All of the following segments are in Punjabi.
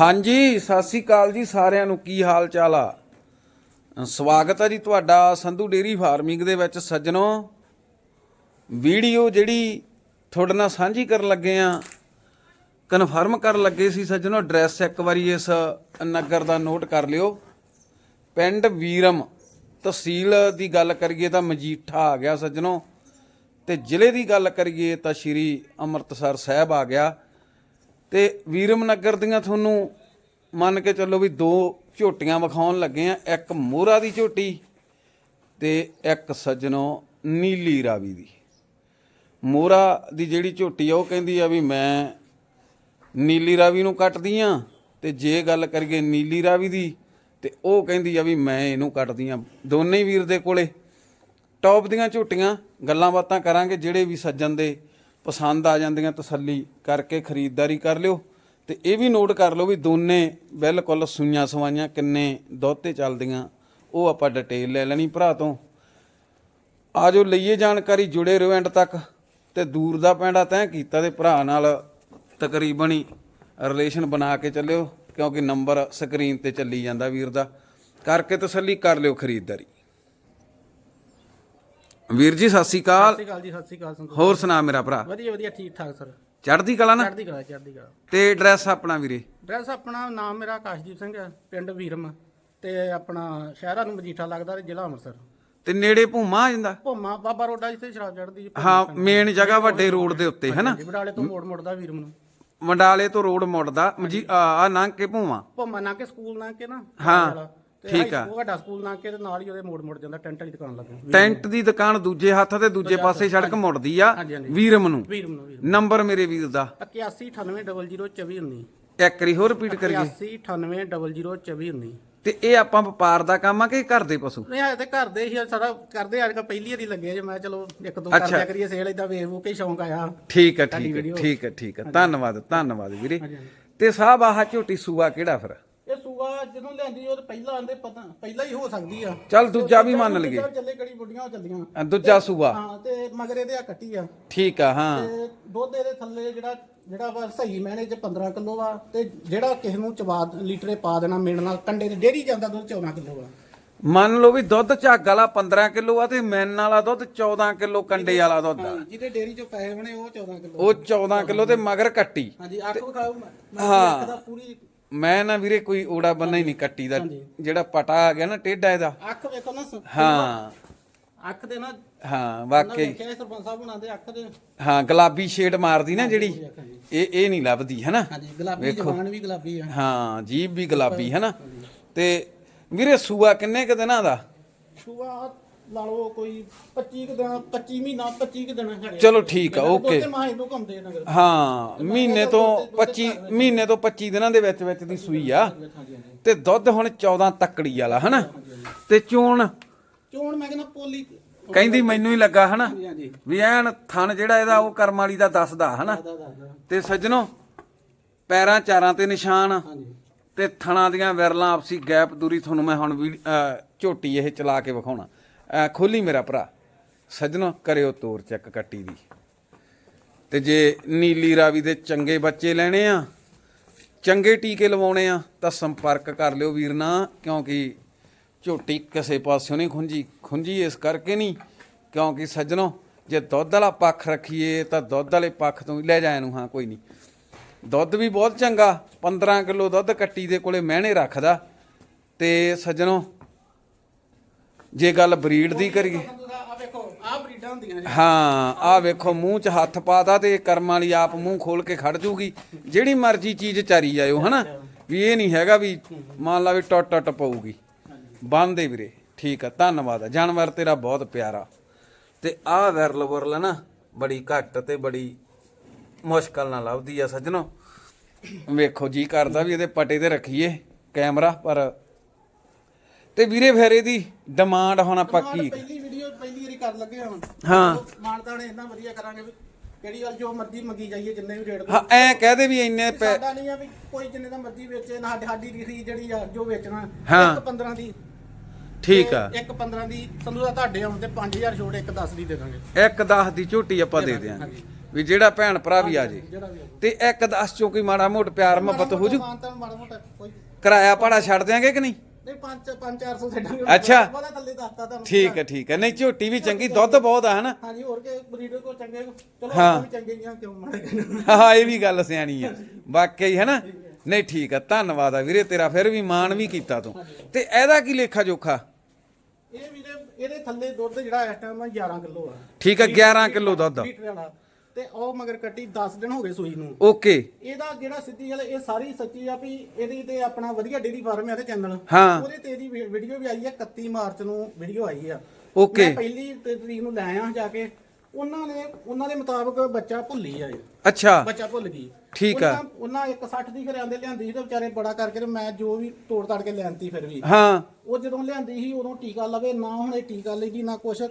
ਹਾਂਜੀ, ਸਤਿ ਸ੍ਰੀ ਅਕਾਲ ਜੀ ਸਾਰਿਆਂ ਨੂੰ। ਕੀ ਹਾਲ ਚਾਲ ਆ? ਸਵਾਗਤ ਹੈ ਜੀ ਤੁਹਾਡਾ ਸੰਧੂ ਡੇਰੀ ਫਾਰਮਿੰਗ ਦੇ ਵਿੱਚ ਸੱਜਣੋ। ਵੀਡੀਓ ਜਿਹੜੀ ਤੁਹਾਡੇ ਨਾਲ ਸਾਂਝੀ ਕਰਨ ਲੱਗੇ ਆ, ਕਨਫਰਮ ਕਰਨ ਲੱਗੇ ਸੀ ਸੱਜਣੋ, ਐਡਰੈਸ ਇੱਕ ਵਾਰੀ ਇਸ ਨਗਰ ਦਾ ਨੋਟ ਕਰ ਲਿਓ। ਪਿੰਡ ਵੀਰਮ ਤਹਿਸੀਲ ਦੀ ਗੱਲ ਕਰੀਏ ਤਾਂ ਮਜੀਠਾ ਆ ਗਿਆ ਸੱਜਣੋ। ਤੇ ਜ਼ਿਲ੍ਹੇ ਦੀ ਗੱਲ ਕਰੀਏ ਤਾਂ ਸ਼੍ਰੀ ਅੰਮ੍ਰਿਤਸਰ ਸਾਹਿਬ ਆ ਗਿਆ। ਤੇ ਵੀਰਮ ਨਗਰ ਦੀਆਂ ਤੁਹਾਨੂੰ ਮੰਨ ਕੇ ਚੱਲੋ ਵੀ ਦੋ ਝੋਟੀਆਂ ਵਿਖਾਉਣ ਲੱਗੇ ਆ, ਇੱਕ ਮੋਹਰਾ ਦੀ ਝੋਟੀ ਤੇ ਇੱਕ ਸੱਜਣੋ ਨੀਲੀ ਰਾਵੀ ਦੀ। ਮੋਹਰਾ ਦੀ ਜਿਹੜੀ ਝੋਟੀ ਆ, ਉਹ ਕਹਿੰਦੀ ਆ ਵੀ ਮੈਂ ਨੀਲੀ ਰਾਵੀ ਨੂੰ ਕੱਟਦੀ ਆ ਤੇ ਜੇ ਗੱਲ ਕਰੀਏ ਨੀਲੀ ਰਾਵੀ ਦੀ ਤੇ ਉਹ ਕਹਿੰਦੀ ਆ ਵੀ ਮੈਂ ਇਹਨੂੰ ਕੱਟਦੀ ਆ ਦੋਨੇ ਵੀਰ ਦੇ ਕੋਲੇ। ਟੌਪ ਦੀਆਂ ਝੋਟੀਆਂ, ਗੱਲਾਂ ਬਾਤਾਂ ਕਰਾਂਗੇ ਜਿਹੜੇ ਵੀ ਸੱਜਣ ਦੇ ਪਸੰਦ ਆ ਜਾਂਦੀਆਂ ਤਸੱਲੀ ਕਰਕੇ ਖਰੀਦਦਾਰੀ ਕਰ ਲਿਓ ਤੇ ਇਹ ਵੀ ਨੋਟ ਕਰ ਲਓ ਵੀ ਦੋਨੇ ਬਿਲਕੁਲ ਸੂਈਆਂ ਸਵਾਈਆਂ ਕਿੰਨੇ ਦੋਤੇ ਚੱਲਦੀਆਂ, ਉਹ ਆਪਾਂ ਡਿਟੇਲ ਲੈ ਲੈਣੀ ਭਰਾ ਤੋਂ। ਆਜੋ ਲਈਏ ਜਾਣਕਾਰੀ ਜੁੜੇ ਰਹੋ ਐਂਡ ਤੱਕ ਤੇ ਦੂਰ ਦਾ ਪੈਂਡਾ ਤੈਅ ਕੀਤਾ ਤੇ ਭਰਾ ਨਾਲ ਤਕਰੀਬਨ ਹੀ ਰਿਲੇਸ਼ਨ ਬਣਾ ਕੇ ਚੱਲਿਓ, ਕਿਉਂਕਿ ਨੰਬਰ ਸਕਰੀਨ ਤੇ ਚੱਲੀ ਜਾਂਦਾ ਵੀਰ ਦਾ। ਕਰਕੇ ਤਸੱਲੀ ਕਰ ਲਿਓ ਖਰੀਦਦਾਰੀ। ਵੀਰ ਜੀ ਸਤਿ ਸ਼੍ਰੀ ਅਕਾਲ ਸਤਿ ਸ਼੍ਰੀ ਅਕਾਲ ਜੀ ਸਤਿ ਸ਼੍ਰੀ ਅਕਾਲ ਸੰਤੋਖ ਹੋਰ ਸੁਣਾ ਮੇਰਾ ਭਰਾ ਵਧੀਆ ਵਧੀਆ ਠੀਕ ਠਾਕ ਸਰ ਚੜ੍ਹਦੀ ਕਲਾ ਨਾ ਚੜ੍ਹਦੀ ਕਲਾ ਚੜ੍ਹਦੀ ਕਲਾ ਤੇ ਐਡਰੈਸ ਆਪਣਾ ਵੀਰੇ ਡਰੈਸ ਆਪਣਾ ਨਾਮ ਮੇਰਾ ਆਕਾਸ਼ਦੀਪ ਸਿੰਘ ਹੈ ਪਿੰਡ ਵੀਰਮ ਤੇ ਆਪਣਾ ਸ਼ਹਿਰਾਂ ਨੂੰ ਮਜੀਠਾ ਲੱਗਦਾ ਤੇ ਜ਼ਿਲ੍ਹਾ ਅੰਮ੍ਰਿਤਸਰ ਤੇ ਨੇੜੇ ਭੂਮਾ ਆ ਜਾਂਦਾ ਭੋਮਾ ਬਾਬਾ ਰੋਡਾ ਜਿੱਥੇ ਸ਼ਰਾਬ ਚੜ੍ਹਦੀ ਜੀ ਹਾਂ ਮੇਨ ਜਗ੍ਹਾ ਵੱਡੇ ਰੋਡ ਦੇ ਉੱਤੇ ਹੈਨਾ ਬਡਾਲੇ ਤੋਂ ਮੋੜ ਮੁੜਦਾ ਵੀਰਮ ਨੂੰ ਮੰਡਾਲੇ ਤੋਂ ਰੋਡ ਮੁੜਦਾ ਮਜੀ ਆ ਨੰਗ ਕੇ ਭੂਮਾ ਭੋਮਾ ਨਾ ਕੇ ਸਕੂਲ ਨਾ ਕੇ ਨਾ ਹਾਂ, ਠੀਕ ਆ। ਵੱਡਾ ਸਕੂਲ ਨਾ ਕੇ ਤੇ ਨਾਲ ਹੀ ਉਹਦੇ ਮੋੜ ਮੁੜ ਜਾਂਦਾ ਟੈਂਟ ਵਾਲੀ ਦੁਕਾਨ ਲੱਗੇ ਟੈਂਟ ਦੀ ਦੁਕਾਨ ਦੂਜੇ ਹੱਥ ਤੇ ਦੂਜੇ ਪਾਸੇ ਸੜਕ ਮੁੜਦੀ ਆ। ਹਾਂਜੀ, ਹਾਂਜੀ। ਵੀਰਮ ਨੂੰ। ਨੰਬਰ ਮੇਰੇ ਵੀਰ ਦਾ। 8198002419 ਇੱਕ ਵਾਰੀ ਹੋਰ ਰਿਪੀਟ ਕਰੀਏ। 8198002419 ਤੇ ਇਹ ਆਪਾਂ ਵਪਾਰ ਦਾ ਕੰਮ ਆ ਕਿ ਘਰ ਦੇ ਪਸ਼ੂ? ਨਹੀਂ ਆਏ ਤੇ ਘਰ ਦੇ ਹੀ ਆ, ਸਾਰਾ ਕਰਦੇ ਆ ਪਹਿਲੀ ਵਾਰੀ ਲੱਗੇ ਜੇ। ਮੈਂ ਚਲੋ ਇੱਕ ਦੋ ਅੱਛਾ। ਕਰਦਿਆ ਕਰੀਏ ਸੇਲ ਇਦਾਂ ਵੇਖ ਵੂ ਕੇ ਸ਼ੌਂਕ ਆਇਆ। ਠੀਕ ਤੁਹਾਡੀ ਠੀਕ video। ਠੀਕ ਹੈ ਧੰਨਵਾਦ ਧੰਨਵਾਦ ਵੀਰੇ। ਹਾਂਜੀ, ਹਾਂਜੀ। ਤੇ ਸਾਹਿਬ ਆਹ ਝੋਟੀ ਸੂਆ ਕਿਹੜਾ ਫਿਰ? ਸੂਆ ਜਦੋਂ ਲਿਆਂਦੀ ਉਹ ਤਾਂ ਪਹਿਲਾਂ ਆਂਦੇ ਪਤਾ ਪਹਿਲਾਂ ਹੀ ਹੋ ਸਕਦੀ ਆ। ਚੱਲ ਦੂਜਾ ਵੀ ਮੰਨ ਲਈਏ। ਚੱਲੇ ਕੜੀ ਬੁੱਢੀਆਂ ਉਹ ਚੱਲੀਆਂ। ਅ, ਦੂਜਾ ਸੂਆ। ਹਾਂ ਤੇ ਮਗਰ ਇਹਦੇ ਆ ਕੱਟੀ ਆ। ਠੀਕ ਆ ਹਾਂ। ਤੇ ਦੁੱਧ ਇਹਦੇ ਥੱਲੇ ਜਿਹੜਾ ਜਿਹੜਾ ਵਾ ਸਹੀ ਮਹੀਨੇ ਚ 15 ਕਿਲੋ ਵਾ ਤੇ ਜਿਹੜਾ ਕਿਸੇ ਨੂੰ ਚਵਾ ਲੀਟਰੇ ਪਾ ਦੇਣਾ ਮੇਣ ਨਾਲ ਕੰਡੇ ਤੇ ਡੇਰੀ ਜਾਂਦਾ ਦੁੱਧ 14 ਕਿਲੋ ਵਾ ਮੰਨ ਲਓ ਵੀ ਦੁੱਧ ਝੱਗ ਵਾਲਾ 15 ਕਿਲੋ ਆ ਤੇ ਮੈਨ ਵਾਲਾ ਦੁੱਧ 14 ਕਿਲੋ ਕੰਡੇ ਵਾਲਾ ਦੁੱਧ ਆ। ਜਿਹਦੇ ਡੇਰੀ ਚੋਂ ਪੈਸੇ ਬਣੇ ਉਹ 14 ਕਿਲੋ ਉਹ 14 ਕਿਲੋ ਤੇ ਮਗਰ ਕੱਟੀ। ਹਾਂਜੀ ਅੱਖ ਵਿਖਾਓ ਮੈਂ ਹਾਂ। ਅੱਖ ਦਾ ਪੂਰੀ ਮੈਂ ਨਾ ਵੀਰੇ ਕੋਈ ਓੜਾ ਬੰਨਾ ਹੀ ਨਹੀਂ ਕੱਟੀ ਦਾ ਹਾਂਜੀ। ਜਿਹੜਾ ਪਟਾ ਆ ਗਿਆ ਨਾ ਟੇਢਾ ਇਹਦਾ। ਅੱਖ ਵੇਖੋ ਨਾ ਸ- ਹਾਂ। ਅੱਖ ਦੇ ਨਾ ਹਾਂ ਉਹਨਾਂ ਵਾਕਈ। ਵੇਖਿਆ ਸਰਪੰਚ ਸਾਹਿਬ ਬਣਾਉਂਦੇ ਅੱਖ ਦੇ। ਹਾਂ ਗੁਲਾਬੀ ਸ਼ੇਡ ਮਾਰਦੀ ਨਾ ਜਿਹੜੀ ਇਹ ਇਹ ਨਹੀਂ ਲੱਭਦੀ ਹੈਨਾ? ਹਾਂਜੀ ਗੁਲਾਬੀ ਜਵਾਨ ਵੀ ਗੁਲਾਬੀ ਆ। ਹਾਂ ਜੀਭ ਵੀ ਗੁਲਾਬੀ ਹੈਨਾ? ਤੇ ਵੀਰੇ ਸੂਆ ਕਿੰਨੇ ਕ ਦਿਨਾਂ ਦਾ? ਸ਼ੂਆ ਲਾ ਲਓ ਕੋਈ 25 ਕੁ ਦਿਨ 25 ਮਹੀਨਾ 25 ਕੁ ਦਿਨ ਹੈਗੇ ਚਲੋ ਠੀਕ ਆ ਓਕੇ। ਤੇ ਮਾਹ ਇਹਨੂੰ ਘੁੰਮਦੇ ਨਗਰ। ਹਾਂ ਮਹੀਨੇ ਤੋਂ 25 ਮਹੀਨੇ ਤੋਂ 25 ਦਿਨਾਂ ਦੇ ਵਿੱਚ ਵਿੱਚ ਦੀ ਸੂਈ ਆ। ਤੇ ਦੁੱਧ ਹੁਣ 14 ਤੱਕੜੀ ਵਾਲਾ ਹਨਾ? ਤੇ ਚੂਣ? ਚੋਣ ਮੈਂ ਕਹਿੰਦਾ ਪੋਲੀ ਕਹਿੰਦੀ ਮੈਨੂੰ ਹੀ ਲੱਗਾ ਹਨਾ? ਵੀ ਐਨ ਥਣ ਜਿਹੜਾ ਇਹਦਾ ਉਹ ਕਰਮ ਵਾਲੀ ਦਾ ਦੱਸਦਾ ਹਨਾ? ਤੇ ਸੱਜਣੋ ਪੈਰਾਂ ਚਾਰਾਂ ਤੇ ਨਿਸ਼ਾਨ। ਤੇ ਥਣਾ ਦੀਆਂ ਵਿਰਲਾਂ ਆਪਸੀ ਗੈਪ ਦੂਰੀ ਤੁਹਾਨੂੰ ਮੈਂ ਹੁਣ ਵੀ ਝੋਟੀ ਇਹ ਚਲਾ ਕੇ ਵਿਖਾਉਣਾ। ਖੋਲੀ ਮੇਰਾ ਭਰਾ। ਸੱਜਣੋ, ਕਰਿਓ ਤੋਰ ਚੱਕ ਕੱਟੀ ਦੀ। ਤੇ ਜੇ ਨੀਲੀ ਰਾਵੀ ਦੇ ਚੰਗੇ ਬੱਚੇ ਲੈਣੇ ਆ, ਚੰਗੇ ਟੀਕੇ ਲਵਾਉਣੇ ਆ, ਤਾਂ ਸੰਪਰਕ ਕਰ ਲਿਓ ਵੀਰ ਨਾਲ, ਕਿਉਂਕਿ ਝੋਟੀ ਕਿਸੇ ਪਾਸਿਓਂ ਨਹੀਂ ਖੁੰਜੀ ਖੁੰਜੀ ਇਸ ਕਰਕੇ ਨਹੀਂ, ਕਿਉਂਕਿ ਸੱਜਣੋ, ਜੇ ਦੁੱਧ ਵਾਲਾ ਪੱਖ ਰੱਖੀਏ, ਤਾਂ ਦੁੱਧ ਵਾਲੇ ਪੱਖ ਤੋਂ ਲੈ ਜਾਇਆ ਨੂੰ ਹਾਂ, ਕੋਈ ਨਹੀਂ। ਦੁੱਧ ਵੀ ਬਹੁਤ ਚੰਗਾ 15 ਕਿਲੋ ਦੁੱਧ ਕੱਟੀ ਦੇ ਕੋਲੇ ਮਹਿਣੇ ਰੱਖਦਾ। ਤੇ ਸੱਜਣੋ ਜੇ ਗੱਲ ਬਰੀਡ ਦੀ ਕਰੀਏ। ਆ ਵੇਖੋ ਆ ਬਰੀਡਾਂ ਹੁੰਦੀਆਂ ਜੀ ਹਾਂ ਆਹ ਵੇਖੋ ਮੂੰਹ 'ਚ ਹੱਥ ਪਾਦਾ ਤੇ ਕਰਮ ਵਾਲੀ ਆਪ ਮੂੰਹ ਖੋਲ ਕੇ ਖੜ ਜੂਗੀ। ਜਿਹੜੀ ਮਰਜ਼ੀ ਚੀਜ਼ ਚਾਰੀ ਜਾਇਓ ਹਨਾ? ਵੀ ਇਹ ਨਹੀਂ ਹੈਗਾ ਵੀ ਮੰਨ ਲਾ ਵੀ ਟੁੱਟ ਟੁੱਟ ਪਊਗੀ। ਬੰਦੇ ਵੀਰੇ ਠੀਕ ਆ ਧੰਨਵਾਦ ਆ। ਜਾਨਵਰ ਤੇਰਾ ਬਹੁਤ ਪਿਆਰਾ। ਤੇ ਆਹ ਵਿਰਲ ਵਰਲ ਨਾ ਬੜੀ ਘੱਟ ਤੇ ਬੜੀ ਮੁਸ਼ਕਲ ਨਾਲ ਲੱਭਦੀ ਆ ਸੱਜਣੋ। ਵੇਖੋ ਜੀ ਕਰਦਾ ਵੀ ਇਹਦੇ ਪਟੇ ਤੇ ਰੱਖੀਏ ਕੈਮਰਾ ਪਰ ਤੇ ਵੀਰੇ ਫਿਰ ਇਹਦੀ ਡਿਮਾਂਡ ਹੁਣ ਆਪਾਂ ਕੀ ਪਹਿਲੀ ਵੀਡੀਓ ਪਹਿਲੀ ਵਾਰੀ ਕਰ ਲੱਗੇ ਹੁਣ ਹਾਂ। ਮਾਨਤਾਣੇ ਇੰਨਾ ਵਧੀਆ ਕਰਾਂਗੇ ਵੀ ਕਿਹੜੀ ਗੱਲ ਜੋ ਮਰਜ਼ੀ ਮੰਗੀ ਜਾਈਏ ਜਿੰਨੇ ਵੀ ਰੇਟ ਹਾਂ ਐ ਕਹਦੇ ਵੀ ਇੰਨੇ ਪੈ ਸਾਡਾ ਨਹੀਂ ਆ ਵੀ ਕੋਈ ਜਿੰਨੇ ਦਾ ਮਰਜ਼ੀ ਵੇਚੇ ਨਾ ਸਾਡੀ ਰੀਤੀ ਜਿਹੜੀ ਆ ਜੋ ਵੇਚਣਾ। ਇੱਕ 15 ਦੀ। ਠੀਕ ਆ। ਇੱਕ 15 ਦੀ ਸੰਧੂ ਦਾ ਤੁਹਾਡੇ ਆਉਣ ਤੇ 5000 ਛੋੜ ਇੱਕ 10 ਦੀ ਦੇ ਦਾਂਗੇ। ਇੱਕ 10 ਦੀ ਝੋਟੀ ਆਪਾਂ ਦੇ ਦਿਆਂਗੇ। ਵੀ ਜਿਹੜਾ ਭੈਣ ਭਰਾ ਵੀ ਆ ਜੇ। ਤੇ ਇੱਕ ਦੱਸ ਚੋ ਕੋਈ ਮਾੜਾ ਮੋਟ ਪਿਆਰ ਮੁਹੱਬਤ ਹੋ ਜੂ? ਕਿਰਾਇਆ ਭਾੜਾ ਛੱਡ ਦਿਆਂਗੇ ਕਿ ਨਹੀਂ? ਨਹੀਂ 5 5 400 ਛੱਡਾਂਗੇ। ਅੱਛਾ। ਬੜਾ ਥੱਲੇ ਦੱਸਤਾ ਤੁਹਾਨੂੰ। ਠੀਕ ਹੈ ਠੀਕ ਹੈ। ਨਹੀਂ ਝੋਟੀ ਵੀ ਚੰਗੀ ਦੁੱਧ ਬਹੁਤ ਆ ਹਨਾ? ਹਾਂਜੀ ਹੋਰ ਕੇ ਬਰੀਡਰ ਕੋ ਚੰਗੇ ਚਲੋ ਹਾਂ। ਆਪਾਂ ਵੀ ਚੰਗੇ ਹੀ ਆ ਕਿਉਂ ਮਾੜੇ ਹਾਂ ਇਹ ਵੀ ਗੱਲ ਸਿਆਣੀ ਆ। ਵਾਕਈ ਹੈ ਨਾ ਨਹੀਂ ਠੀਕ ਆ ਧੰਨਵਾਦ ਆ ਵੀਰੇ ਤੇਰਾ। ਫਿਰ ਵੀ ਮਾਣ ਵੀ ਕੀਤਾ ਤੂੰ। ਤੇ ਇਹਦਾ ਕੀ ਲੇਖਾ ਜੋਖਾ? ਇਹ ਵੀਰੇ ਇਹਦੇ ਥੱਲੇ ਦੁੱਧ ਜਿਹੜਾ ਇਸ ਟਾਈਮ 11 ਕਿਲੋ ਆ। ਠੀਕ ਆ 11 ਕਿਲੋ ਦੁੱਧ। ਲੀਟਰ ਵਾਲਾ। ਤੇ ਉਹ ਮਗਰ ਕੱਟੀ 10 ਦਿਨ ਹੋ ਗਏ ਸੂਈ ਨੂੰ। ਓਕੇ। ਇਹਦਾ ਜਿਹੜਾ ਸਿੱਧੀ ਗੱਲ ਇਹ ਸਾਰੀ ਸੱਚੀ ਆ ਵੀ ਇਹਦੀ ਤੇ ਆਪਣਾ ਵਧੀਆ ਡੇਰੀ ਫਾਰਮ ਆ ਤੇ ਚੈਨਲ ਹਾਂ। ਉਹਦੇ ਤੇ ਇਹਦੀ ਵੀਡੀਓ ਵੀ ਆਈ ਆ 31 ਮਾਰਚ ਨੂੰ ਵੀਡੀਓ ਆਈ ਆ। Okay. ਮੈਂ ਪਹਿਲੀ ਤੇ ਤਰੀਕ ਨੂੰ ਲੈ ਆਇਆ ਜਾ ਕੇ ਉਹਨਾਂ ਨੇ ਉਹਨਾਂ ਦੇ ਮੁਤਾਬਕ ਬੱਚਾ ਭੁੱਲੀ ਆ ਇਹ। ਅੱਛਾ। ਬੱਚਾ ਭੁੱਲ ਗਈ। ਠੀਕ ਆ। ਉਹਨਾਂ- ਉਹਨਾਂ 160 ਦੀ ਘਰੇ ਆਂਦੇ ਲਿਆਂਦੀ ਸੀ ਤੇ ਵਿਚਾਰੇ ਬੜਾ ਕਰਕੇ ਤੇ ਮੈਂ ਜੋ ਵੀ ਤੋੜ ਤਾੜ ਕੇ ਲਿਆਂਤੀ ਫਿਰ ਵੀ। ਹਾਂ। ਉਹ ਜਦੋਂ ਲਿਆਂਦੀ ਸੀ ਉਦੋਂ ਟੀਕਾ ਲਵੇ ਨਾ ਹੁਣ ਇਹ ਟੀਕਾ ਲੈਗੀ ਨਾ ਕੁਛ।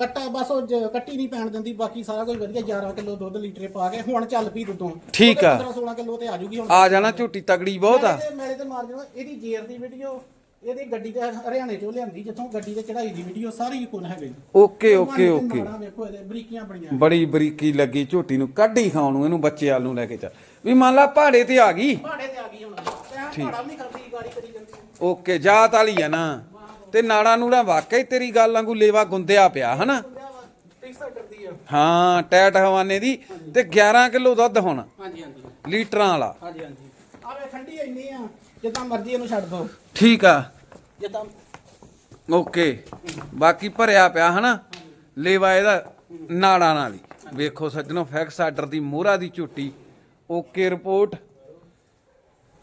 ਕੱਟਾ ਬਸ ਉਹ ਜ- ਕੱਟੀ ਨਹੀਂ ਪੈਣ ਦਿੰਦੀ ਬਾਕੀ ਸਾਰਾ ਕੁਝ ਵਧੀਆ 11 ਕਿਲੋ ਦੁੱਧ ਲੀਟਰੇ ਪਾ ਕੇ ਹੁਣ ਚੱਲ ਪਈ ਦੁੱਧੋਂ ਠੀਕ ਆ। 15 16 ਕਿਲੋ ਤੇ ਆ ਜੂਗੀ ਹੁਣ। ਆ ਜਾਣਾ ਝੋਟੀ ਤਗੜੀ ਬਹੁਤ ਆ। ਮੇਰੇ ਤੇ- ਮੇਰੇ ਤੇ ਮਾਰ ਜਾਣਾ ਇਹਦੀ ਜੇਰ ਦੀ ਵੀਡੀਓ ਇਹਦੀ ਗੱਡੀ ਤੇ ਹਰਿਆਣੇ ਚੋਂ ਲਿਆਂਦੀ ਜਿੱਥੋਂ ਗੱਡੀ ਤੇ ਚੜਾਈ ਦੀ ਵੀਡੀਓ ਸਾਰੀ ਕੋਲ ਹੈਗੇ। Okay okay okay. ਨਾੜਾਂ ਵੇਖੋ ਇਹਦੇ ਬਰੀਕੀਆਂ ਬੜੀਆਂ ਬੜੀ ਬਰੀਕੀ ਲੱਗੀ ਝੋਟੀ ਨੂੰ ਕੱਢ ਖਾਣ ਨੂੰ ਇਹਨੂੰ ਬੱਚੇ ਆਲ ਨੂੰ ਲੈ ਕੇ ਚੱਲ। ਵੀ ਮੰਨ ਲਾ ਪਹਾੜੇ ਤੇ ਆ ਗਈ। ਪਹਾੜੇ ਤੇ ਆ ਗਈ ਹੁਣ। ਤੇ ਪਹਾੜਾ ਵੀ ਨਹੀਂ ਕਰਦੀ ਗਾੜੀ ਕਰੀ ਜਾਂਦੀ। ਓਕੇ ਜਾਤ ਵਾਲੀ ਆ ਨਾ। ਤੇ ਨਾੜਾ ਨੂੜਾ ਵਾਕਈ ਤੇਰੀ ਗੱਲ ਵਾਂਗੂ ਲੇਵਾ ਗੁੰਦਿਆ ਪਿਆ ਹਨਾ? ਹਾਂ ਟੈਟ ਹਵਾਨੇ ਦੀ ਤੇ 11 ਕਿਲੋ ਦੁੱਧ ਹੁਣ। ਹਾਂਜੀ ਹਾਂਜੀ। ਲੀਟਰਾਂ ਵਾਲਾ। ਹਾਂਜੀ ਹਾਂਜੀ। ਆਵੇ ਠੰਡੀ ਇੰਨੀ ਆ ਜਿੱਦਾਂ ਮਰਜ਼ੀ ਇਹਨੂੰ ਛੱਡ ਦੋ। ਠੀਕ ਆ। ਜਿੱਦਾਂ ਓਕੇ। ਬਾਕੀ ਭਰਿਆ ਪਿਆ ਹਨਾ? ਲੇਵਾ ਇਹਦਾ ਨਾੜਾਂ ਨਾਲ ਹੀ। ਵੇਖੋ ਸੱਜਣੋ ਫੈਕਸ ਆਰਡਰ ਦੀ ਮੋਹਰਾ ਦੀ ਝੁੱਟੀ। Okay report.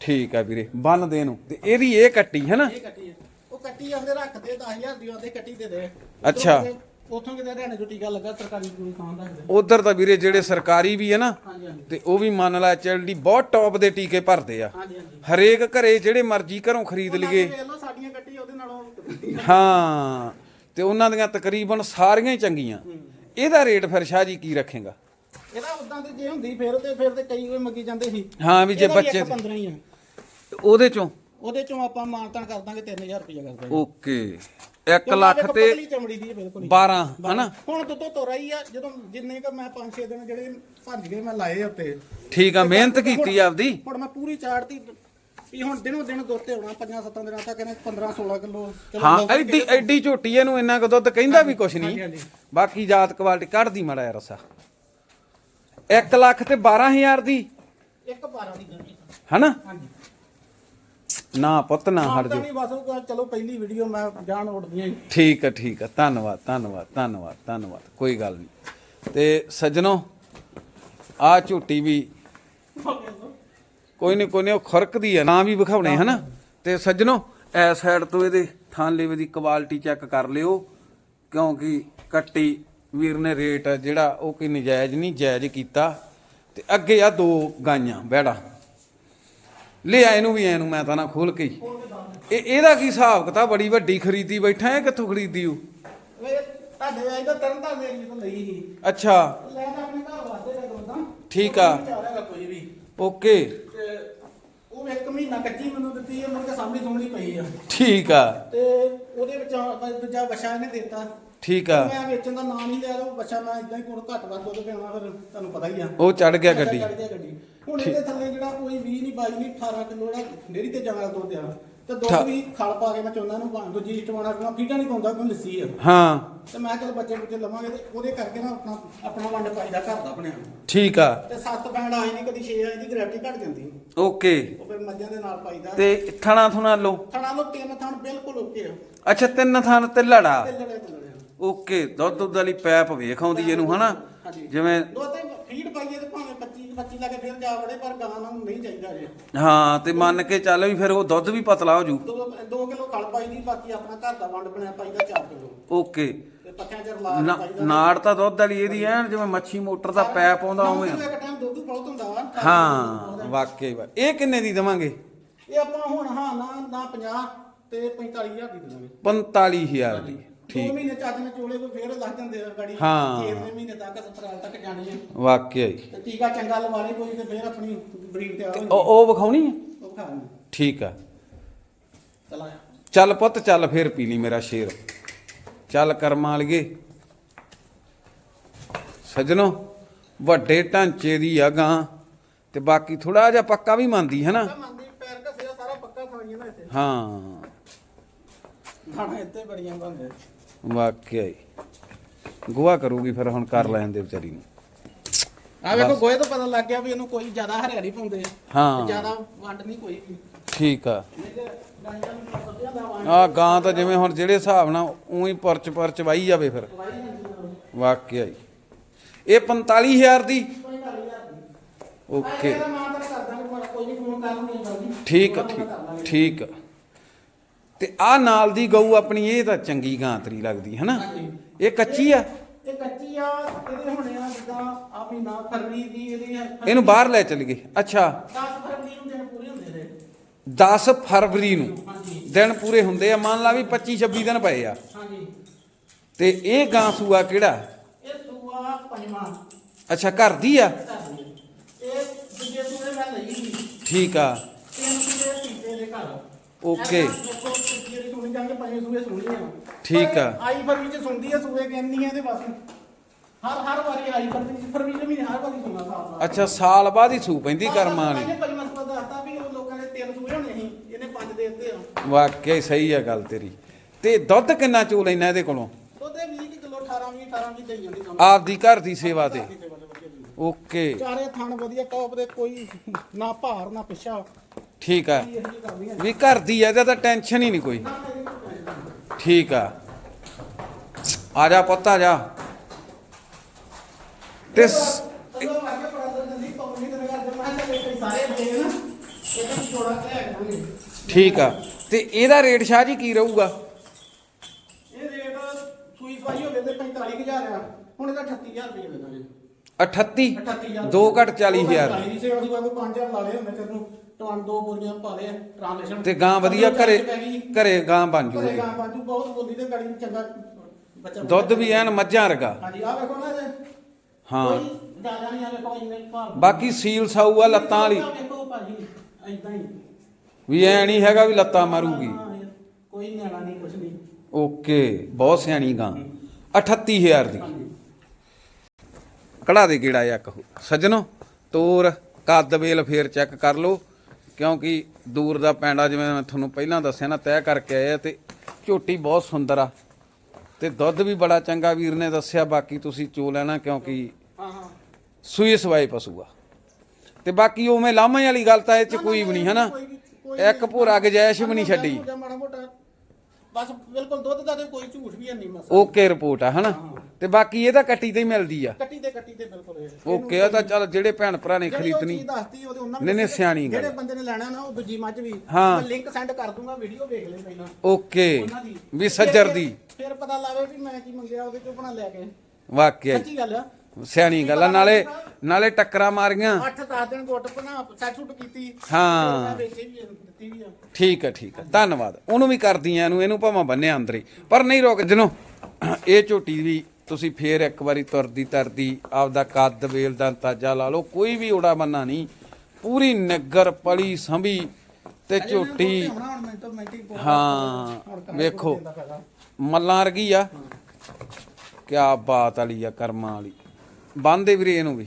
ਠੀਕ ਆ ਵੀਰੇ ਬੰਨ ਦੇ ਨੂੰ ਤੇ ਇਹਦੀ ਇਹ ਕੱਟੀ ਹੈ ਨਾ ਇਹ ਕੱਟੀ ਆ। ਉਹ ਕੱਟੀ ਆਂਦੇ ਰੱਖਦੇ 10000 ਦੀ ਆਂਦੇ ਕੱਟੀ ਦੇ ਦੇ। ਅੱਛਾ। ਉਥੋਂ ਕਿਤੇ ਹਰਿਆਣੇ ਤੋਂ ਟੀਕਾ ਲੱਗਾ ਸਰਕਾਰੀ ਪੂਰੀ ਖਾਣ ਦਾ। ਇਹਦੇ। ਉਧਰ ਤਾਂ ਵੀਰੇ ਜਿਹੜੇ ਸਰਕਾਰੀ ਵੀ ਹੈ ਨਾ ਹਾਂਜੀ ਹਾਂਜੀ। ਤੇ ਉਹ ਵੀ ਮੰਨ ਲਾ ਐਚਐਲਡੀ ਬਹੁਤ ਟੌਪ ਦੇ ਟੀਕੇ ਭਰਦੇ ਆ। ਹਾਂਜੀ ਹਾਂਜੀ। ਹਰੇਕ ਘਰੇ ਜਿਹੜੇ ਮਰਜ਼ੀ ਘਰੋਂ ਖਰੀਦ ਲਈਏ। ਵੇਖ ਲਓ ਸਾਡੀਆਂ ਕੱਟੀ ਉਹਦੇ ਨਾਲੋਂ ਹਾਂ ਤੇ ਉਹਨਾਂ ਦੀਆਂ ਤਕਰੀਬਨ ਸਾਰੀਆਂ ਹੀ ਚੰਗੀਆਂ। ਇਹਦਾ ਰੇਟ ਫਿਰ ਸ਼ਾਹ ਜੀ ਕੀ ਰੱਖੇਗਾ? ਇਹਦਾ ਉਦਾਂ ਤੇ ਜੇ ਹੁੰਦੀ ਫਿਰ ਤੇ ਫਿਰ ਤੇ ਕਈ ਕੋਈ ਮੰਗੀ ਜਾਂਦੇ ਸੀ। ਹਾਂ ਵੀ ਜੇ ਇਹਦਾ ਬੱਚੇ ਇੱਕ 15 ਹੀ ਆ। ਉਹਦੇ ਚੋਂ ਉਹਦੇ ਚੋਂ ਆਪਾਂ ਮਾਨਤਾਨ ਕਰ ਦਾਂਗੇ 3000 ਰੁਪਏ ਕਰ ਦਾਂਗੇ। ਓਕੇ। 1 ਲੱਖ ਤੇ ਪਤਲੀ ਚਮੜੀ ਦੀ ਹੈ ਬਿਲਕੁਲ ਹੀ। 12 ਹਨਾ? ਹੁਣ ਦੁੱਧੋਂ ਤੋਰਾ ਹੀ ਆ ਜਦੋਂ ਜਿੰਨੇ ਕ ਮੈਂ 5-6 ਦਿਨ ਜਿਹੜੇ ਭੱਜ ਗਏ ਮੈਂ ਲਾਏ ਉੱਤੇ। ਠੀਕ ਆ ਮਿਹਨਤ ਕੀਤੀ ਆਪਦੀ। ਹੁਣ ਮੈਂ ਪੂਰੀ ਚਾੜਤੀ ਵੀ ਹੁਣ ਦਿਨੋਂ ਦਿਨ ਦੁੱਧ ਤੇ ਆਉਣਾ 5-7 ਦਿਨਾਂ ਤੱਕ ਇਹਨੇ 15-16 ਕਿਲੋ ਹਾਂ ਐਡੀ ਐਡੀ ਝੋਟੀ ਇਹਨੂੰ ਇੰਨਾ ਕੁ ਦੁੱਧ ਕਹਿੰਦਾ ਵੀ ਕੁਛ ਨਹੀਂ। ਹਾਂਜੀ। ਬਾਕੀ ਜਾਤ ਕੁਆਲਿਟੀ ਕੱਢਦੀ ਮਾੜਾ ਯਾਰ ਰਸਾ। 1 ਲੱਖ ਤੇ 12000 ਦੀ। ਇੱਕ 12 ਦੀ ਹਨਾ? ਹਾਂਜੀ। ਨਾ ਪੁੱਤ ਨਾ ਹਟ ਤਾਂ ਜਾ ਨਹੀਂ ਬਸ ਉਹ ਚਲੋ ਪਹਿਲੀ ਵੀਡੀਓ ਮੈਂ ਜਾਣ ਉੱਡਦੀਆਂ ਹੀ। ਠੀਕ ਆ ਠੀਕ ਆ। ਧੰਨਵਾਦ ਧੰਨਵਾਦ ਧੰਨਵਾਦ ਧੰਨਵਾਦ। ਕੋਈ ਗੱਲ ਨਹੀਂ। ਤੇ ਸੱਜਣੋ ਆ ਝੋਟੀ ਵੀ ਕੋਈ ਨਹੀਂ ਕੋਈ ਨਹੀਂ ਉਹ ਖੁਰਕਦੀ ਆ। ਨਾ ਵੀ ਵਿਖਾਉਣੇ ਹਨਾ? ਤੇ ਸੱਜਣੋ ਐ ਸਾਈਡ ਤੋਂ ਇਹਦੇ ਥਾਂ ਲੇਵੇ ਦੀ ਕੁਆਲਿਟੀ ਚੈੱਕ ਕਰ ਲਿਓ। ਕਿਉਂਕਿ ਕੱਟੀ ਵੀਰ ਨੇ ਰੇਟ ਜਿਹੜਾ ਉਹ ਕੋਈ ਨਜਾਇਜ਼ ਨਹੀਂ ਜਾਇਜ਼ ਕੀਤਾ। ਤੇ ਅੱਗੇ ਆ ਦੋ ਗਾਈਆਂ ਬੈੜਾ ਲੈ ਆ ਇਹਨੂੰ ਵੀ ਐਨੂੰ ਮੈਂ ਤਾਂ ਨਾ ਖੋਲ ਕੇ ਹੀ। ਇਹ ਇਹਦਾ ਕੀ ਹਿਸਾਬ ਕਿਤਾਬ? ਬੜੀ ਵੱਡੀ ਖਰੀਦੀ ਬੈਠਾ ਹੈ ਕਿੱਥੋਂ ਖਰੀਦੀ ਉਹ? ਵੇ ਤੁਹਾਡੇ ਆਈ ਤਾਂ ਤਰਨ ਤਾਂ ਮੇਰੀ ਤੋਂ ਲਈ ਸੀ। ਅੱਛਾ। ਲੈ ਕੇ ਆਪਣੇ ਘਰ ਵਾਸਤੇ ਲੈ ਦੋਦਾ ਠੀਕ ਆ। ਚਾਰਿਆ ਕੋਈ ਵੀ। ਓਕੇ। ਤੇ ਉਹ ਇੱਕ ਮਹੀਨਾ ਕੱਚੀ ਮੈਨੂੰ ਦਿੱਤੀ ਹੈ ਮੁੜ ਕੇ ਸਾਹਮਣੇ ਸੁਣਨੀ ਪਈ ਆ। ਠੀਕ ਆ। ਤੇ ਉਹਦੇ ਵਿੱਚ ਦੂਜਾ ਬੱਚਾ ਇਹਨੇ ਦਿੱਤਾ। ਠੀਕ ਆ। ਮੈਂ ਵੇਚਣ ਦਾ ਨਾਮ ਨਹੀਂ ਲਿਆ ਉਹ ਬੱਚਾ ਮੈਂ ਇਦਾਂ ਹੀ ਕੋਲ ਘੱਟ ਵੱਧ ਦੁੱਧ ਪਿਆਉਣਾ ਫਿਰ ਤੁਹਾਨੂੰ ਪਤਾ ਹੀ ਆ। ਉਹ ਚੜ ਗਿਆ ਗੱਡੀ। ਚੜ੍ਹ ਗਿਆ ਗੱਡੀ। ਹੁਣ ਇਹਦੇ ਥੱਲੇ ਜਿਹੜਾ ਕੋਈ 20 ਨਹੀਂ 22 ਨਹੀਂ 18 ਕਿਲੋ ਜਿਹੜਾ ਡੇਰੀ ਤੇ ਜਾਣਾ ਦੁੱਧ ਆ ਤੇ ਠਾ- ਦੁੱਧ ਵੀ ਖਲ ਪਾ ਕੇ ਮੈਂ ਚਾਹੁੰਦਾ ਨੂੰ ਪਾ- ਦੂਜੀ ਟਵਾਣਾ ਕੋਲ ਫੀਟਾ ਨਹੀਂ ਪਾਉਂਦਾ ਕੋਈ ਲੱਸੀ ਆ। ਹਾਂ। ਤੇ ਮੈਂ ਚਲ ਬੱਚੇ ਬੱਚੇ ਲਵਾਂਗੇ ਤੇ ਉਹਦੇ ਕਰਕੇ ਨਾ ਆਪਣਾ ਆਪਣਾ ਵੰਡ ਪਾਈਦਾ ਘਰ ਦਾ ਬਣਿਆ ਠੀਕ ਆ। ਤੇ ਸੱਤ ਬੈਂਡ ਆਈ ਨਹੀਂ ਕਦੀ 6 ਆਈ ਦੀ ਗਰੰਟੀ ਘਟ ਜਾਂਦੀ। ਓਕੇ। ਉਹ ਫਿਰ ਮੱਝਾਂ ਦੇ ਨਾਲ ਪਾਈਦਾ। ਤੇ ਥਣਾ ਥੁਣਾ ਲੋ ਥਣਾ ਲੋ ਤਿੰਨ ਥਣ ਬਿਲਕੁਲ ਓਕੇ ਆ। ਅੱਛਾ ਤਿੰਨ ਥਣ ਤੇ ਲੜਾ। ਤੇ ਲੜੇ ਤੇ ਲੜੇ ਓਕੇ ਦੁੱਧ ਦੁੱਧ ਵਾਲੀ ਪੈਪ ਵੇਖ ਆਉਂਦੀ ਇਹਨੂੰ ਹਨਾ। ਜਿਵੇਂ ਦੋ ਤੇ ਫੀਡ ਪਾਈਏ ਤੇ ਭਾਵੇਂ 25 25 ਲੱਗੇ ਫਿਰ ਜਾ ਵੜੇ ਪਰ ਗਾਂ ਨੂੰ ਨਹੀਂ ਚਾਹੀਦਾ ਜੇ ਹਾਂ ਤੇ ਮੰਨ ਕੇ ਚੱਲ ਵੀ ਫਿਰ ਉਹ ਦੁੱਧ ਵੀ ਪਤਲਾ ਹੋ ਜੂ। 2 2 ਕਿਲੋ ਖਲ ਪਾਈ ਦੀ ਬਾਕੀ ਆਪਣਾ ਘਰ ਦਾ ਵੰਡ ਬਣਿਆ ਪਾਈਦਾ 4 ਕਿਲੋ। ਓਕੇ। ਤੇ ਪੱਠਿਆਂ ਚ ਰਲਾ ਨਾ- ਪਾਈਦਾ ਨਾੜ ਤਾਂ ਦੁੱਧ ਵਾਲੀ ਇਹਦੀ ਐਨ ਜਿਵੇਂ ਮੱਛੀ ਮੋਟਰ ਦਾ ਪੈਪ ਆਉਂਦਾ ਉਵੇਂ ਆ। ਇੱਕ ਟਾਈਮ ਦੁੱਧ ਬਹੁਤ ਹੁੰਦਾ ਵਾ। ਹਾਂ ਵਾਕਈ ਵਾ। ਇਹ ਕਿੰਨੇ ਦੀ ਦਵਾਂਗੇ? ਇਹ ਆਪਾਂ ਹੁਣ ਹਾਂ ਨਾ ਨਾ 50 ਤੇ 45000 ਦੀ ਦੇਵਾਂਗੇ। 45000 ਦੀ ਦੋ। ਠੀਕ। ਮਹੀਨੇ ਚੱਜ ਨਾਲ ਚੋਲੇ ਕੋਈ ਫੇਰ ਲੱਗ ਜਾਂਦੇ ਆ ਗਾੜੀ। ਹਾਂ। ਛੇਵੇਂ ਮਹੀਨੇ ਤੱਕ ਸਤਰਾਲ ਤੱਕ ਜਾਣੀ ਹੈ ਵਾਕਈ ਤੇ ਟੀਕਾ ਚੰਗਾ ਲਵਾ ਲਈ ਕੋਈ ਤੇ ਫੇਰ ਆਪਣੀ ਬਰੀਡ ਤਿਆਰ ਹੋ ਉਹ ਉਹ ਵਿਖਾਉਣੀ ਹੈ ਜਾਂਦੀ ਉਹ ਖਾ ਲੈਂਦੇ ਠੀਕ ਆ। ਚਲਾ ਜਾ ਚੱਲ ਪੁੱਤ ਚੱਲ ਫੇਰ ਪੀ ਲਈ ਮੇਰਾ ਸ਼ੇਰ। ਚੱਲ ਕਰਮਾਂ ਵਾਲੀਏ। ਸੱਜਣੋ ਵੱਡੇ ਢਾਂਚੇ ਦੀ ਆ ਗਾਂ ਤੇ ਬਾਕੀ ਥੋੜਾ ਜਿਹਾ ਪੱਕਾ ਵੀ ਮੰਨਦੀ ਹੈ ਨਾ? ਤਾਂ ਮੰਨਦੀ ਪੈਰ ਘਸਿਆ ਸਾਰਾ ਪੱਕਾ ਥਾਈਆਂ ਦਾ ਇੱਥੇ। ਹਾਂ। ਖਾਣਾ ਇੱਥੇ ਬੜੀਆਂ ਬੰਦੇ ਵਾਕਿਆ ਹੀ। ਗੋਆ ਕਰੂਗੀ ਫਿਰ ਹੁਣ ਕਰ ਲੈਣ ਦੇ ਵਿਚਾਰੀ ਨੂੰ। ਆ ਵੇਖੋ ਗੋਏ ਤੋਂ ਪਤਾ ਲੱਗ ਗਿਆ ਵੀ ਇਹਨੂੰ ਕੋਈ ਜ਼ਿਆਦਾ ਹਰਿਆ ਨਹੀਂ ਪਾਉਂਦੇ ਹਾਂ। ਜ਼ਿਆਦਾ ਵੰਡ ਨਹੀਂ ਕੋਈ। ਵੀ ਠੀਕ ਆ। ਆ ਗਾਂ ਤਾਂ ਜਿਵੇਂ ਹੁਣ ਜਿਹੜੇ ਹਿਸਾਬ ਨਾਲ ਉਹੀ ਪਰਚ ਪਰਚ ਵਾਈ ਜਾਵੇ ਫਿਰ। ਵਾਕਿਆ ਹੀ। ਇਹ 45000 ਦੀ। ਓਕੇ। ਠੀਕ ਆ ਠੀਕ ਠੀਕ ਆ। ਤੇ ਆ ਨਾਲ ਦੀ ਗਊ ਆਪਣੀ ਇਹ ਤਾਂ ਚੰਗੀ ਗਾਂ ਤਰੀ ਲੱਗਦੀ ਹੈ ਨਾ ਇਹ ਕੱਚੀ ਆ? ਇਹ ਕੱਚੀ ਆ ਇਹਦੇ ਹੁਣੇ ਆ ਜਿੱਦਾਂ ਆ ਮਹੀਨਾ ਫਰਵਰੀ ਦੀ ਇਹਦੀ ਇਹਨੂੰ ਬਾਹਰ ਲੈ ਚਲ ਗਏ। ਅੱਛਾ। 10 ਫਰਵਰੀ ਨੂੰ ਦਿਨ ਪੂਰੇ ਹੁੰਦੇ ਨੇ। 10 ਫਰਵਰੀ ਨੂੰ? ਦਿਨ ਪੂਰੇ ਹੁੰਦੇ ਆ ਮੰਨ ਲਾ ਵੀ 25 26 ਦਿਨ ਪਏ ਆ। ਹਾਂਜੀ। ਤੇ ਇਹ ਗਾਂ ਸੂਆ ਕਿਹੜਾ? ਇਹ ਸੂਆ ਪੰਜਵਾਂ। ਅੱਛਾ ਘਰ ਦੀ ਆ? ਧਰਨੀ। ਇਹ ਦੂਜੇ ਸੂਏ ਮੈਂ ਲਈ ਸੀ ਠੀਕ ਆ। ਤਿੰਨ ਸੂਏ ਸੀਤੇ ਦੇ ਘਰ। ਓਕੇ। ਇਹ ਦੇਖੋ ਜਿਹੜੀ ਸੁਣੀ ਜਾਂਗੇ ਪੰਜ ਸੂਏ ਸੁਣੀ ਆ। ਠੀਕ ਪਰ ਆ। ਆਈ ਫਰਵਰੀ ਚ ਸੁਣਦੀ ਆ ਸੂਏ ਕਹਿੰਦੀ ਆ ਤੇ ਬਸ। ਹਰ ਹਰ ਵਾਰੀ ਆਈ ਫਰਵਰੀ ਚ ਫਰਵਰੀ ਦੇ ਮਹੀਨੇ ਹਰ ਵਾਰੀ ਸੁਣਾ ਸਾਹਿਬ ਅੱਛਾ ਸਾਲ ਬਾਅਦ ਹੀ ਸੂ ਪੈਂਦੀ ਕਰਮਾਂ ਵਾਲੀ। ਇਹਨੇ ਪੰਜਵਾਂ ਸੂਆ ਦੱਸਤਾ ਵੀ ਉਹ ਲੋਕਾਂ ਨੇ ਤਿੰਨ ਸੂਏ ਹੋਣੇ ਸੀ ਇਹਨੇ ਪੰਜ ਦੇ ਦਿੱਤੇ ਆ। ਵਾਕਿਆ ਸਹੀ ਆ ਗੱਲ ਤੇਰੀ। ਤੇ ਦੁੱਧ ਕਿੰਨਾ ਚੋ ਲੈਣਾ ਇਹਦੇ ਕੋਲੋਂ? ਉਹਦੇ 20 ਕਿਲੋ 18 20 18 20 ਦੇਈ ਜਾਂਦੀ ਕੰਮ ਆਪਦੀ ਘਰ ਦੀ ਸੇਵਾ ਤੇ? ਓਕੇ। ਚਾਰੇ ਥਣ ਵਧੀਆ ਟੌਪ ਦੇ ਕੋਈ ਨਾ ਭਾਰ ਨਾ ਪਿੱਛਾ। ਠੀਕ ਆ। ਵੀ ਘਰ ਦੀ ਆ ਇਹਦਾ ਤਾਂ ਟੈਨਸ਼ਨ ਹੀ ਨਹੀਂ ਕੋਈ। ਠੀਕ ਆ। ਆ ਜਾ ਪੁੱਤ ਆ ਜਾ। ਤੇ ਸ- ਠੀਕ ਆ। ਤੇ ਇਹਦਾ ਰੇਟ ਸ਼ਾਹ ਜੀ ਕੀ ਰਹੂਗਾ? ਇਹ ਰੇਟ ਸੂਈ ਸਵਾਈ ਹੋ ਗਏ ਤੇ 45000 ਆ। ਹੁਣ ਇਹਦਾ 38000 ਰੁਪਏ ਦੇ ਦਾਂਗੇ 38 38000 ਦੋ ਘੱਟ 40000 ਦੀ ਸੇਵਾ ਦੀ ਕੋਈ 5000 ਲਾ ਲਏ ਹੁੰਦੇ ਤੈਨੂੰ। ਟਵਾਂ ਦੋ ਬੋਰੀਆਂ ਪਾ ਲਏ ਟ੍ਰਾਂਸਲੇਸ਼ਨ ਤੇ ਗਾਂ ਵਧੀਆ ਘਰੇ ਘਰੇ ਗਾਂ ਬਣ ਘਰੇ ਜੂਗੀ ਗਾਂ ਬਾਜੂ ਬਹੁਤ ਬੋਲੀ ਤੇ ਗਾੜੀ ਚੰਗਾ ਬੱਚਾ ਦੁੱਧ ਵੀ ਐਨ ਮੱਝਾਂ ਵਰਗਾ। ਹਾਂਜੀ ਆ ਵੇਖੋ ਨਾ ਇਹਦੇ। ਹਾਂ। ਜ਼ਿਆਦਾ ਨਹੀਂ ਆ ਵੇਖੋ ਇੰਨੇ ਭਾਰ ਬਾਕੀ ਸੀਲ ਸਾਊ ਆ ਲੱਤਾਂ ਵਾਲੀ। ਆਹ ਵੇਖੋ ਭਾਜੀ ਐਦਾਂ ਹੀ। ਵੀ ਐ ਨਹੀਂ ਹੈਗਾ ਵੀ ਲੱਤਾਂ ਮਾਰੂਗੀ। ਇਹ ਕੋਈ ਨਿਆਣਾ ਨਹੀਂ ਕੁਛ ਨਹੀਂ। ਓਕੇ ਬਹੁਤ ਸਿਆਣੀ ਗਾਂ। 38000 ਦੀ। ਕੜਾ ਦੇ ਗੇੜਾ ਇੱਕ ਸੱਜਣੋ ਤੋਰ ਕੱਦ ਵੇਲ ਫੇਰ ਚੈੱਕ ਕਰ ਲਓ। ਕਿਉਂਕਿ ਦੂਰ ਦਾ ਪੈਂਡਾ ਜਿਵੇਂ ਮੈਂ ਤੁਹਾਨੂੰ ਪਹਿਲਾਂ ਦੱਸਿਆ ਨਾ ਤੈਅ ਕਰਕੇ ਆਏ ਆ ਤੇ ਝੋਟੀ ਬਹੁਤ ਸੁੰਦਰ ਆ। ਤੇ ਦੁੱਧ ਵੀ ਬੜਾ ਚੰਗਾ ਵੀਰ ਨੇ ਦੱਸਿਆ ਬਾਕੀ ਤੁਸੀਂ ਚੋ ਲੈਣਾ ਕਿਉਂਕਿ ਸੂਈ ਸਵਾਈ ਪਸ਼ੂ ਆ। ਤੇ ਬਾਕੀ ਉਵੇਂ ਲਾਮੇ ਵਾਲੀ ਗੱਲ ਤਾਂ ਇਹ ਚ ਕੋਈ ਵੀ ਨਹੀਂ ਹਨਾ? ਇੱਕ ਭੋਰਾ ਗਜੈਸ਼ ਵੀ ਨਹੀਂ ਛੱਡੀ। ਬਸ ਬਿਲਕੁਲ ਦੁੱਧ ਦਾ ਤੇ ਕੋਈ ਝੂਠ ਵੀ ਨਹੀਂ ਮਸਾ ਓਕੇ ਰਿਪੋਰਟ ਆ ਹਨਾ? ਤੇ ਬਾਕੀ ਇਹ ਤਾਂ ਕੱਟੀ ਤੇ ਹੀ ਮਿਲਦੀ ਆ। ਕੱਟੀ ਤੇ ਕੱਟੀ ਤੇ ਬਿਲਕੁਲ ਇਹ। ਓਕੇ ਉਹ ਤਾਂ ਚੱਲ ਜਿਹੜੇ ਭੈਣ ਭਰਾ ਨੇ ਖਰੀਦਣੀ। ਦੱਸਤੀ ਉਹਦੇ ਉਹਨਾਂ। ਸਿਆਣੀ ਗੱਲ। ਜਿਹੜੇ ਬੰਦੇ ਨੇ ਲੈਣਾ ਨਾ ਉਹ ਦੂਜੀ ਮੱਝ ਵੀ। ਹਾਂ। ਮੈਂ ਲਿੰਕ ਸੈਂਡ ਕਰ ਦੂੰਗਾ ਵੀਡੀਓ ਵੇਖ ਲੈ ਪਹਿਲਾਂ। ਓਕੇ। ਵੀ ਸੱਜਰ ਦੀ। ਫਿਰ ਪਤਾ ਲਾਵੇ ਵੀ ਮੈਂ ਕੀ ਮੰਗਿਆ ਉਹਦੇ ਚੋਂ ਬਣਾ ਲਿਆ ਕੇ। ਵਾਕਿਆ। ਸੱਚੀ ਗੱਲ ਆ। ਸਿਆਣੀ ਗੱਲ ਆ ਨਾਲੇ ਨਾਲੇ ਟੱਕਰਾਂ ਮਾਰੀਆਂ। 8-10 ਦਿਨ ਗੁੱਟ ਬਣਾ ਸੈਟ ਸੁੱਟ ਕੀਤੀ। ਹਾਂ। ਮੈਂ ਵੇਚੀ ਵੀ ਆ, ਦਿੱਤੀ ਵੀ ਆ। ਠੀਕ ਆ ਠੀਕ ਆ। ਧੰਨਵਾਦ। ਉਹਨੂੰ ਵੀ ਕਰਦੀਆਂ ਇਹਨੂੰ ਇਹਨੂੰ ਭਾਵੇਂ ਬੰਨਿਆ ਅੰਦਰ। ਹੀ ਪਰ ਨਹੀਂ ਰੋਕ ਜਨੋ ਇਹ ਝੋਟੀ ਵੀ ਤੁਸੀਂ ਫੇਰ ਇੱਕ ਵਾਰੀ ਤੁਰਦੀ ਤਰਦੀ ਆਪਦਾ ਕੱਦ ਵੇਲ ਦਾ ਅੰਦਾਜ਼ਾ ਲਾ ਲਓ ਕੋਈ ਵੀ ਓੜਾ ਬੰਨਾ ਨਹੀਂ। ਪੂਰੀ ਨਿੱਗਰ ਪਲੀ ਸੰਭੀ ਤੇ ਝੋਟੀ ਹਾਂ ਵੇਖੋ। ਮੱਲਾਂ ਵਰਗੀ ਆ। ਕਿਆ ਬਾਤ ਵਾਲੀ ਆ ਕਰਮਾਂ ਵਾਲੀ। ਬੰਦੇ ਵੀਰੇ ਇਹਨੂੰ ਵੀ।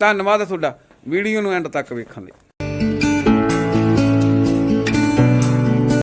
ਧੰਨਵਾਦ ਤੁਹਾਡਾ। ਵੀਡੀਓ ਨੂੰ ਐਂਡ ਤੱਕ ਵੇਖਣ ਲਈ।